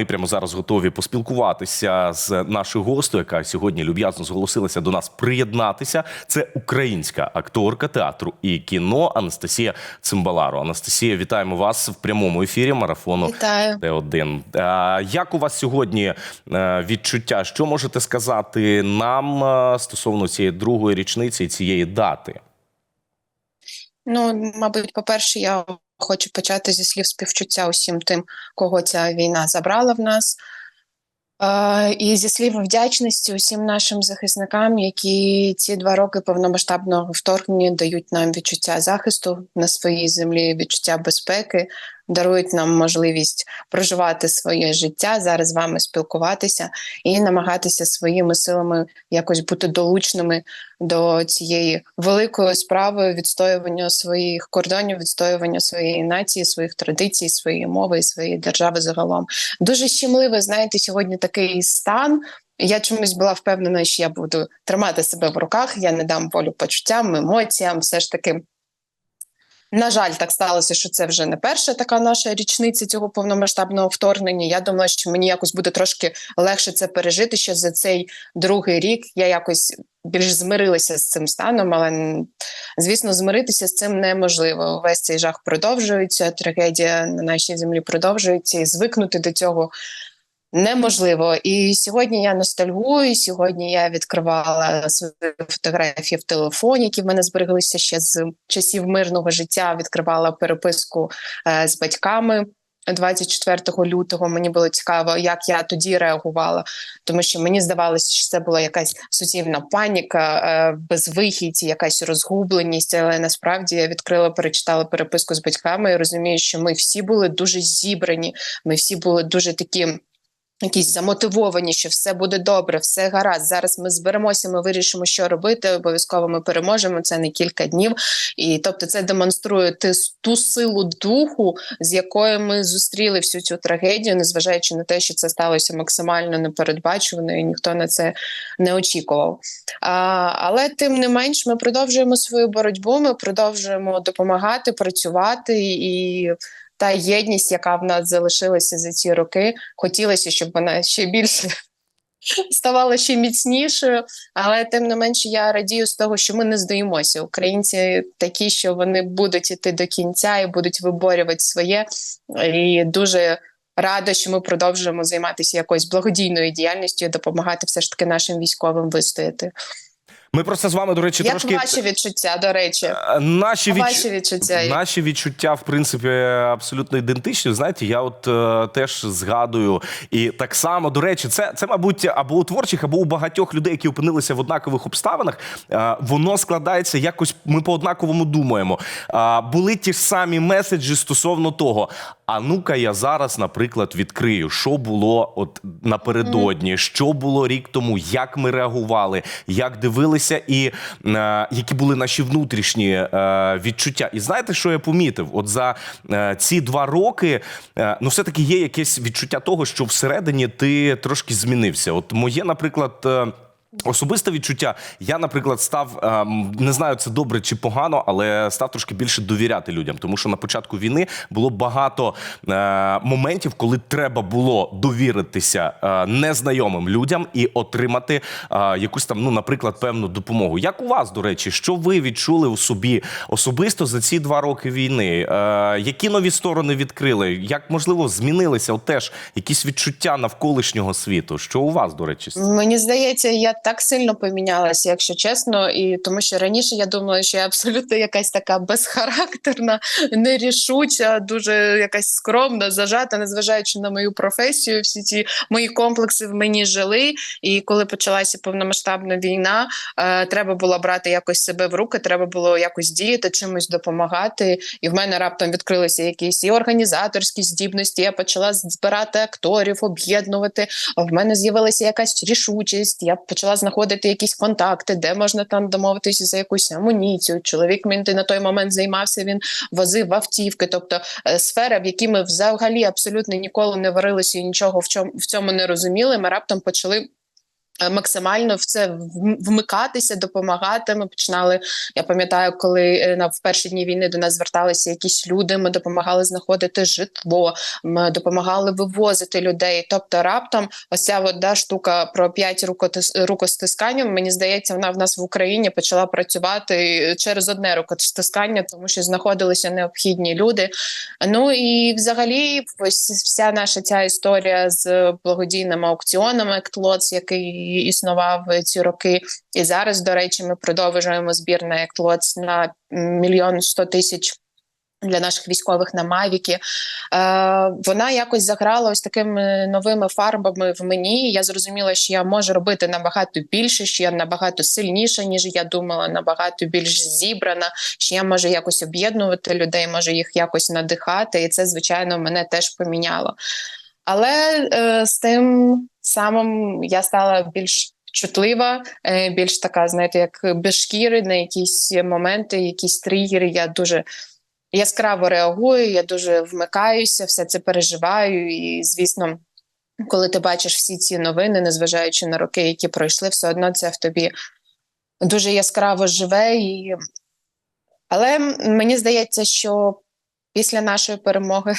ми прямо зараз готові поспілкуватися з нашою гостею, яка сьогодні люб'язно зголосилася до нас приєднатися. Це українська акторка театру і кіно Анастасія Цимбаларо. Анастасія, вітаємо вас в прямому ефірі марафону. Вітаю. Т1. Як у вас сьогодні е, відчуття? Що можете сказати нам е, стосовно цієї другої річниці і цієї дати? Ну, мабуть, по-перше, я хочу почати зі слів співчуття усім тим, кого ця війна забрала в нас. І зі слів вдячності усім нашим захисникам, які ці два роки повномасштабного вторгнення дають нам відчуття захисту на своїй землі, відчуття безпеки, дарують нам можливість проживати своє життя, зараз з вами спілкуватися і намагатися своїми силами якось бути долучними до цієї великої справи відстоювання своїх кордонів, відстоювання своєї нації, своїх традицій, своєї мови і своєї держави загалом. Дуже щемливо, знаєте, сьогодні такий стан. Я чомусь була впевнена, що я буду тримати себе в руках, я не дам волю почуттям, емоціям, все ж таки. На жаль, так сталося, що це вже не перша така наша річниця цього повномасштабного вторгнення. Я думала, що мені якось буде трошки легше це пережити. Що за цей другий рік я якось більш змирилася з цим станом, але звісно, змиритися з цим неможливо. Весь цей жах продовжується. Трагедія на нашій землі продовжується, і звикнути до цього неможливо. І сьогодні я ностальгую. Сьогодні я відкривала свої фотографії в телефоні, які в мене збереглися ще з часів мирного життя. Відкривала переписку е, з батьками. 24 лютого мені було цікаво, як я тоді реагувала, тому що мені здавалося, що це була якась суцільна паніка, е, безвихідь, якась розгубленість. Але насправді я відкрила, перечитала переписку з батьками і розумію, що ми всі були дуже зібрані. Ми всі були дуже такі. Якісь замотивовані, що все буде добре, все гаразд. Зараз ми зберемося, ми вирішимо, що робити. Обов'язково ми переможемо. Це не кілька днів, і тобто, це демонструє ту силу духу, з якою ми зустріли всю цю трагедію, незважаючи на те, що це сталося максимально непередбачувано, і ніхто на це не очікував. А, Але тим не менш, ми продовжуємо свою боротьбу. Ми продовжуємо допомагати, працювати і та єдність, яка в нас залишилася за ці роки. Хотілося, щоб вона ще більше ставала ще міцнішою, але тим не менше я радію з того, що ми не здаємося. Українці такі, що вони будуть іти до кінця і будуть виборювати своє і дуже. Рада, що ми продовжуємо займатися якоюсь благодійною діяльністю, допомагати все ж таки нашим військовим вистояти. Ми просто з вами, до речі, Як трошки ваші відчуття, до речі, Е, наші, відч... ваші відчуття? наші відчуття, в принципі, абсолютно ідентичні. Знаєте, я от е, теж згадую, і так само, до речі, це, це, мабуть, або у творчих, або у багатьох людей, які опинилися в однакових обставинах. Е, воно складається якось. Ми по однаковому думаємо. Е, були ті ж самі меседжі стосовно того. А ну-ка, я зараз, наприклад, відкрию, що було от напередодні, що було рік тому, як ми реагували, як дивилися, і е, які були наші внутрішні е, відчуття. І знаєте, що я помітив? От за е, ці два роки, е, ну, все-таки є якесь відчуття того, що всередині ти трошки змінився. От моє, наприклад. е, Особисте відчуття, я, наприклад, став ем, не знаю, це добре чи погано, але став трошки більше довіряти людям. Тому що на початку війни було багато е, моментів, коли треба було довіритися е, незнайомим людям і отримати е, якусь там, ну, наприклад, певну допомогу. Як у вас, до речі, що ви відчули у собі особисто за ці два роки війни? Е, які нові сторони відкрили? Як можливо змінилися теж якісь відчуття навколишнього світу? Що у вас, до речі, Мені здається, я так сильно помінялася, якщо чесно, і тому що раніше я думала, що я абсолютно якась така безхарактерна, нерішуча, дуже якась скромна, зажата, незважаючи на мою професію, всі ці мої комплекси в мені жили. І коли почалася повномасштабна війна, е, треба було брати якось себе в руки, треба було якось діяти, чимось допомагати. І в мене раптом відкрилися якісь і організаторські здібності. Я почала збирати акторів, об'єднувати. В мене з'явилася якась рішучість. Я почала знаходити якісь контакти, де можна там домовитися за якусь амуніцію. Чоловік мій на той момент займався. Він возив автівки, тобто е, сфера, в якій ми взагалі абсолютно ніколи не варилися і нічого в чому в цьому не розуміли. Ми раптом почали. Е, максимально в це вмикатися, допомагати. Ми починали. Я пам'ятаю, коли е, на в перші дні війни до нас зверталися якісь люди. Ми допомагали знаходити житло, ми допомагали вивозити людей. Тобто, раптом ця от, штука про п'ять рукостискань, мені здається, вона в нас в Україні почала працювати через одне рукостискання, тому що знаходилися необхідні люди. Ну і взагалі, ось вся наша ця історія з благодійними аукціонами Ектлоц, який існував ці роки. І зараз, до речі, ми продовжуємо збір на Ектлоц на мільйон сто тисяч. Для наших військових на Мавіки е, вона якось заграла ось такими новими фарбами в мені. Я зрозуміла, що я можу робити набагато більше, що я набагато сильніша, ніж я думала, набагато більш зібрана. Що я можу якось об'єднувати людей, можу їх якось надихати, і це звичайно мене теж поміняло. Але е, з тим самим я стала більш чутлива, е, більш така, знаєте, як без шкіри на якісь моменти, якісь тригери. Я дуже яскраво реагую, я дуже вмикаюся, все це переживаю. І, звісно, коли ти бачиш всі ці новини, незважаючи на роки, які пройшли, все одно це в тобі дуже яскраво живе. І... Але мені здається, що після нашої перемоги,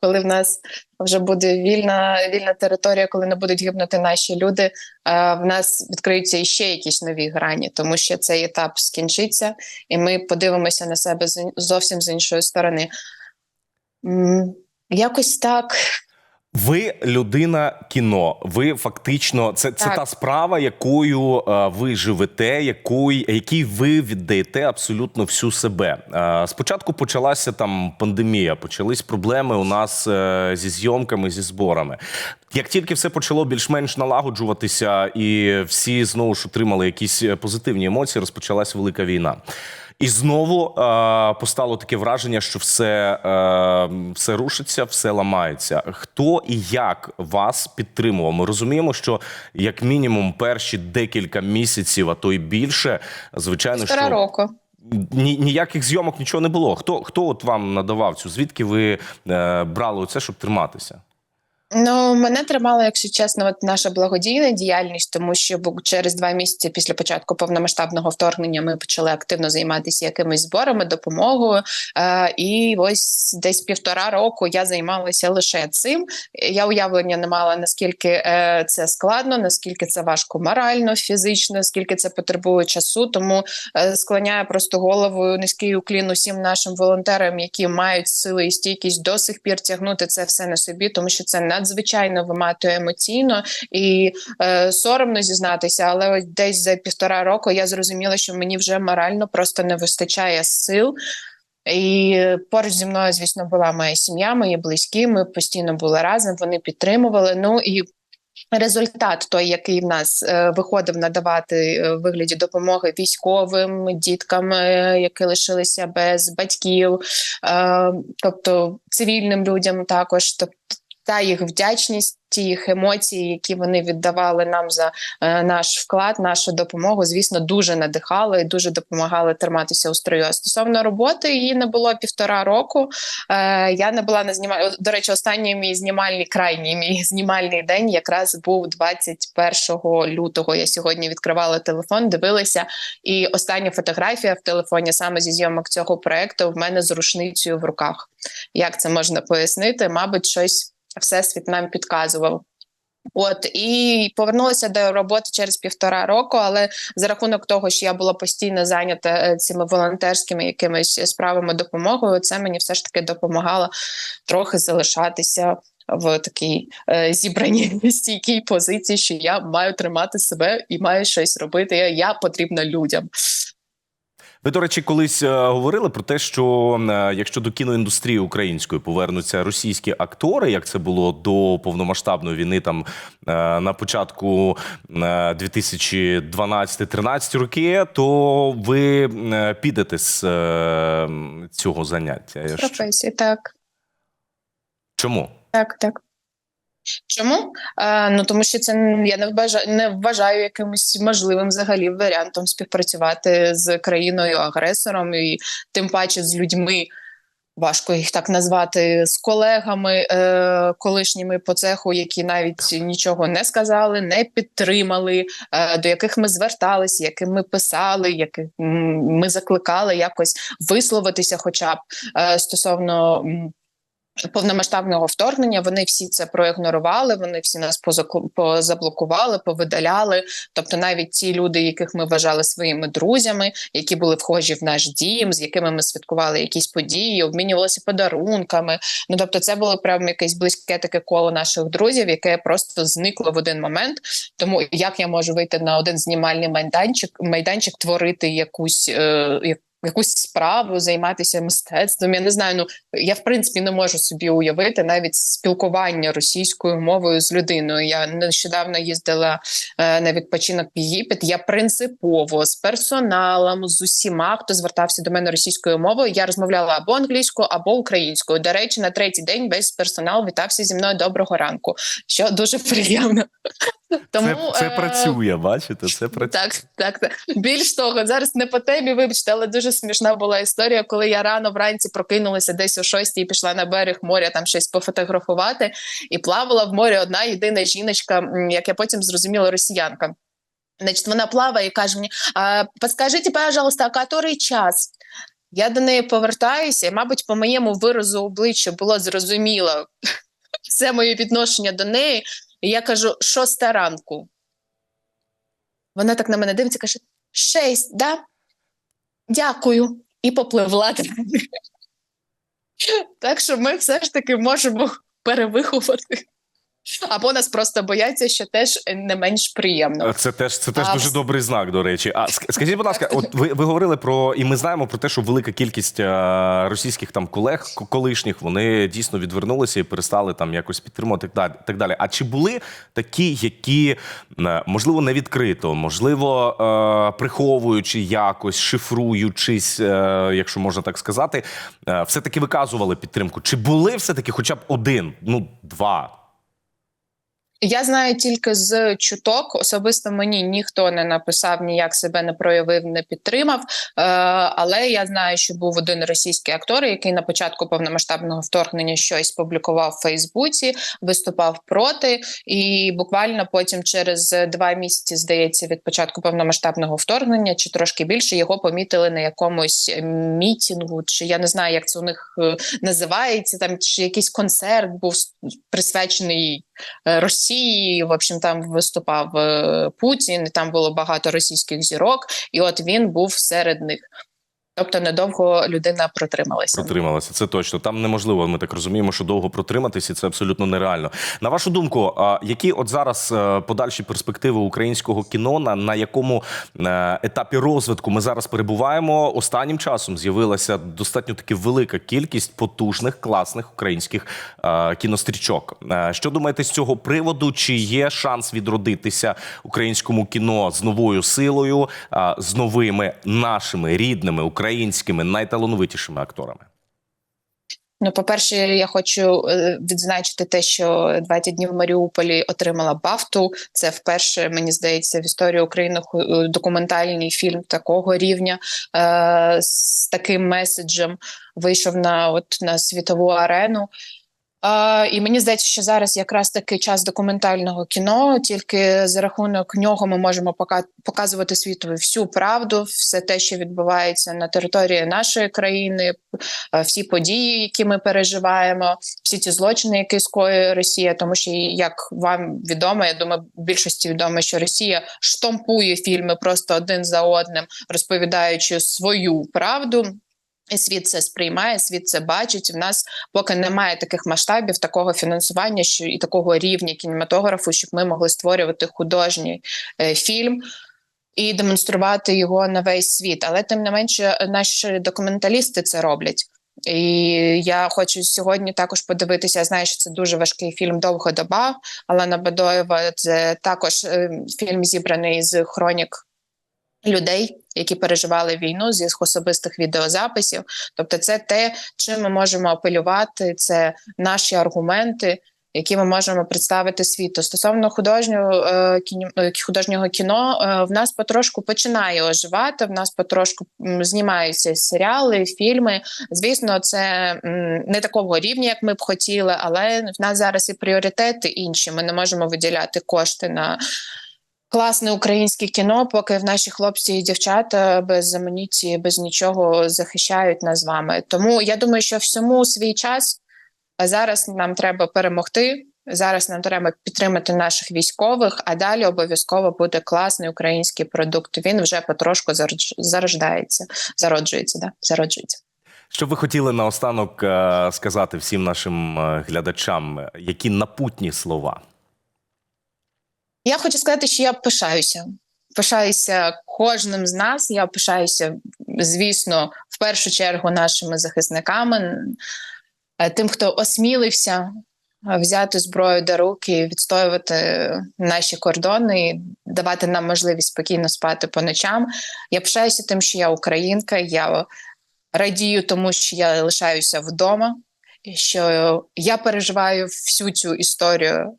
коли в нас вже буде вільна вільна територія, коли не будуть гибнути наші люди, е, в нас відкриються іще якісь нові грані, тому що цей етап скінчиться, і ми подивимося на себе зовсім з іншої сторони. Якось так. Ви людина кіно. Ви фактично це, це Так. та справа, якою е, ви живете, якою, якій ви віддаєте абсолютно всю себе. Е, спочатку почалася там пандемія, почались проблеми у нас е, зі зйомками, зі зборами. Як тільки все почало більш-менш налагоджуватися, і всі знову ж отримали якісь позитивні емоції, розпочалась велика війна. І знову е, постало таке враження, що все, е, все рушиться, все ламається. Хто і як вас підтримував? Ми розуміємо, що як мінімум перші декілька місяців, а то й більше, звичайно, Півтора що року. ні, ніяких зйомок нічого не було. Хто хто от вам надавав цю? Звідки ви е, брали оце, щоб триматися? Ну, мене тримала, якщо чесно, от наша благодійна діяльність, тому що через два місяці після початку повномасштабного вторгнення ми почали активно займатися якимись зборами, допомогою. Е, і ось десь півтора року я займалася лише цим. Я уявлення не мала наскільки е, це складно, наскільки це важко морально, фізично, скільки це потребує часу. Тому е, склоняю просто голову низький уклін усім нашим волонтерам, які мають сили і стійкість до сих пір тягнути це все на собі, тому що це надзвичайно виматує емоційно і е, соромно зізнатися. Але ось десь за півтора року я зрозуміла, що мені вже морально просто не вистачає сил. І поруч зі мною, звісно, була моя сім'я, мої близькі. Ми постійно були разом, вони підтримували. Ну і результат, той, який в нас е, виходив надавати е, в вигляді допомоги військовим діткам, е, які лишилися без батьків, е, тобто цивільним людям також. Тобто та їх вдячність, ті їх емоції, які вони віддавали нам за е, наш вклад, нашу допомогу, звісно, дуже надихали і дуже допомагали триматися у строю. А стосовно роботи, її не було півтора року. Е, я не була на знімальні. До речі, останній мій знімальний крайній мій знімальний день якраз був 21 лютого. Я сьогодні відкривала телефон, дивилася, і остання фотографія в телефоні саме зі зйомок цього проекту в мене з рушницею в руках. Як це можна пояснити? Мабуть, щось всесвіт нам підказував. От і повернулася до роботи через півтора року, але за рахунок того, що я була постійно зайнята е, цими волонтерськими якимись справами допомогою, це мені все ж таки допомагало трохи залишатися в такій е, зібраній стійкій позиції, що я маю тримати себе і маю щось робити. Я, я потрібна людям. Ви, до речі, колись е, говорили про те, що е, якщо до кіноіндустрії української повернуться російські актори, як це було до повномасштабної війни, там е, на початку е, 2012-13 роки, то ви підете з цього заняття. Ж- Професії, так. Чому? Так, так. Чому? Е, ну тому що це я не вважаю, не вважаю якимось можливим взагалі варіантом співпрацювати з країною агресором і тим паче з людьми, Важко їх так назвати з колегами е, колишніми по цеху, які навіть нічого не сказали, не підтримали, е, до яких ми зверталися, яким ми писали, яких ми закликали якось висловитися, хоча б е, стосовно повномасштабного вторгнення. Вони всі це проігнорували. Вони всі нас позаблокували, повидаляли. Тобто, навіть ті люди, яких ми вважали своїми друзями, які були вхожі в наш дім, з якими ми святкували якісь події, обмінювалися подарунками. Ну тобто, це було прямо якесь близьке таке коло наших друзів, яке просто зникло в один момент. Тому як я можу вийти на один знімальний майданчик, майданчик, творити якусь е, якусь справу, займатися мистецтвом. Я не знаю. Ну я в принципі не можу собі уявити навіть спілкування російською мовою з людиною. Я нещодавно їздила е, на відпочинок в Єгипет. Я принципово з персоналом, з усіма, хто звертався до мене російською мовою, я розмовляла або англійською, або українською. До речі, на третій день весь персонал вітався зі мною доброго ранку, що дуже приємно. Тому це, це е, працює, бачите? Це працює. так, так, так. Більш того, зараз не по темі, вибачте, але дуже смішна була історія, коли я рано вранці прокинулася десь о шостій і пішла на берег моря там щось пофотографувати, і плавала в морі одна єдина жіночка, як я потім зрозуміла, росіянка. Значить, вона плаває і каже мені: а, подскажіть, пожалуйста, а який час? Я до неї повертаюся, і, мабуть, по моєму виразу обличчя було зрозуміло все моє відношення до неї. І я кажу, шоста ранку. Вона так на мене дивиться, каже: шесть, да? Дякую. І попливла. Так що ми все ж таки можемо перевиховати. Або нас просто бояться, що теж не менш приємно. Це теж це теж А, дуже добрий знак, до речі. А скажіть, будь ласка, от ви, ви говорили про, і ми знаємо про те, що велика кількість е, російських там колег колишніх вони дійсно відвернулися і перестали там якось підтримувати так далі. Так далі. А чи були такі, які е, можливо не відкрито, можливо, е, приховуючи якось, шифруючись, е, якщо можна так сказати, е, все таки виказували підтримку? Чи були все таки, хоча б один, ну два? Я знаю тільки з чуток. Особисто мені ніхто не написав, ніяк себе не проявив, не підтримав. Е, але я знаю, що був один російський актор, який на початку повномасштабного вторгнення щось публікував в Фейсбуці, виступав проти, і буквально потім, через два місяці, здається, від початку повномасштабного вторгнення, чи трошки більше його помітили на якомусь мітінгу, чи я не знаю, як це у них е, називається. Там чи якийсь концерт був присвячений Росії. В общем, там виступав е, Путін, там було багато російських зірок, і от він був серед них. Тобто недовго людина протрималася. Протрималася, це точно. Там неможливо. Ми так розуміємо, що довго протриматися, це абсолютно нереально. На вашу думку, які от зараз е, подальші перспективи українського кіно, на, на якому е, етапі розвитку ми зараз перебуваємо? Останнім часом з'явилася достатньо таки велика кількість потужних, класних українських е, кінострічок. Що думаєте з цього приводу? Чи є шанс відродитися українському кіно з новою силою, з новими нашими рідними українськими найталановитішими акторами? Ну, по-перше, я хочу е, відзначити те, що 20 днів в Маріуполі отримала Бафту. Це вперше, мені здається, в історії України е, документальний фільм такого рівня е, з таким меседжем вийшов на от на світову арену. А, і мені здається, що зараз якраз таки час документального кіно. Тільки за рахунок нього ми можемо показувати світові всю правду, все те, що відбувається на території нашої країни, е, всі події, які ми переживаємо, всі ті злочини, які скоює Росія. Тому що, як вам відомо, я думаю, більшості відомо, що Росія штампує фільми просто один за одним, розповідаючи свою правду. І світ це сприймає, світ це бачить. В нас поки немає таких масштабів, такого фінансування, що і такого рівня кінематографу, щоб ми могли створювати художній е, фільм і демонструвати його на весь світ. Але тим не менше, наші документалісти це роблять. І я хочу сьогодні також подивитися. Я знаю, що це дуже важкий фільм Довга доба. Алана Бадоєва. Це також е, фільм зібраний з хронік людей, які переживали війну з їх особистих відеозаписів. Тобто, це те, чим ми можемо апелювати, це наші аргументи. які ми можемо представити світу. Стосовно художнього е, е, художнього кіно, е, в нас потрошку починає оживати. В нас потрошку знімаються серіали, фільми. Звісно, це не такого рівня, як ми б хотіли, але в нас зараз і пріоритети інші. Ми не можемо виділяти кошти на класне українське кіно, поки в наші хлопці і дівчата без амуніції, без нічого захищають нас з вами. Тому я думаю, що всьому свій час. А зараз нам треба перемогти. Зараз нам треба підтримати наших військових, а далі обов'язково буде класний український продукт. Він вже потрошку зарож- зарождається, зароджується. Да? зароджується. Що ви хотіли наостанок е, сказати всім нашим е, глядачам, які напутні слова? Я хочу сказати, що я пишаюся. Пишаюся кожним з нас. Я пишаюся, звісно, в першу чергу нашими захисниками, е, тим, хто осмілився е, взяти зброю до рук і відстоювати наші кордони, і давати нам можливість спокійно спати по ночам. Я пишаюся тим, що я українка. Я радію тому, що я лишаюся вдома, що я переживаю всю цю історію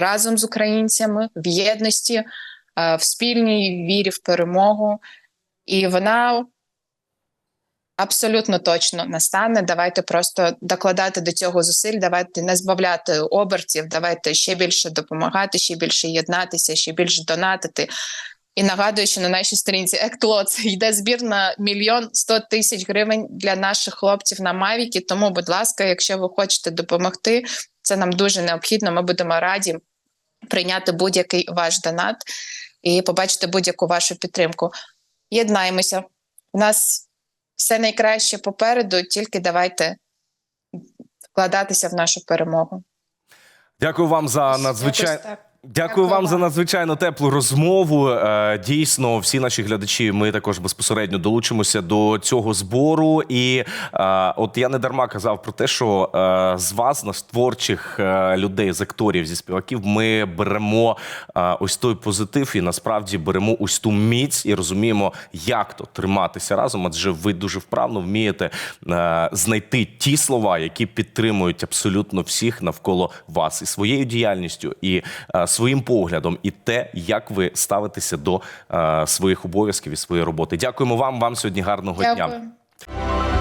разом з українцями в єдності, е, в спільній вірі в перемогу. І вона абсолютно точно настане. Давайте просто докладати до цього зусиль, давайте не збавляти обертів, давайте ще більше допомагати, ще більше єднатися, ще більше донатити. І нагадую, що на нашій сторінці Ектлоц йде збір на мільйон сто тисяч гривень для наших хлопців на Мавіки. Тому, будь ласка, якщо ви хочете допомогти, це нам дуже необхідно. Ми будемо раді прийняти будь-який ваш донат і побачити будь-яку вашу підтримку. Єднаємося. У нас все найкраще попереду, тільки давайте вкладатися в нашу перемогу. Дякую вам за надзвичайно. Дякую вам за надзвичайно теплу розмову. Е, Дійсно, всі наші глядачі, ми також безпосередньо долучимося до цього збору. І е, от я не дарма казав про те, що е, з вас, нас творчих людей, з акторів, зі співаків, ми беремо ось той позитив і насправді беремо ось ту міць і розуміємо, як то триматися разом. Адже ви дуже вправно вмієте знайти ті слова, які підтримують абсолютно всіх навколо вас, і своєю діяльністю, і своїм поглядом, і те, як ви ставитеся до е, своїх обов'язків і своєї роботи. Дякуємо вам. Вам сьогодні гарного дня. Дякую.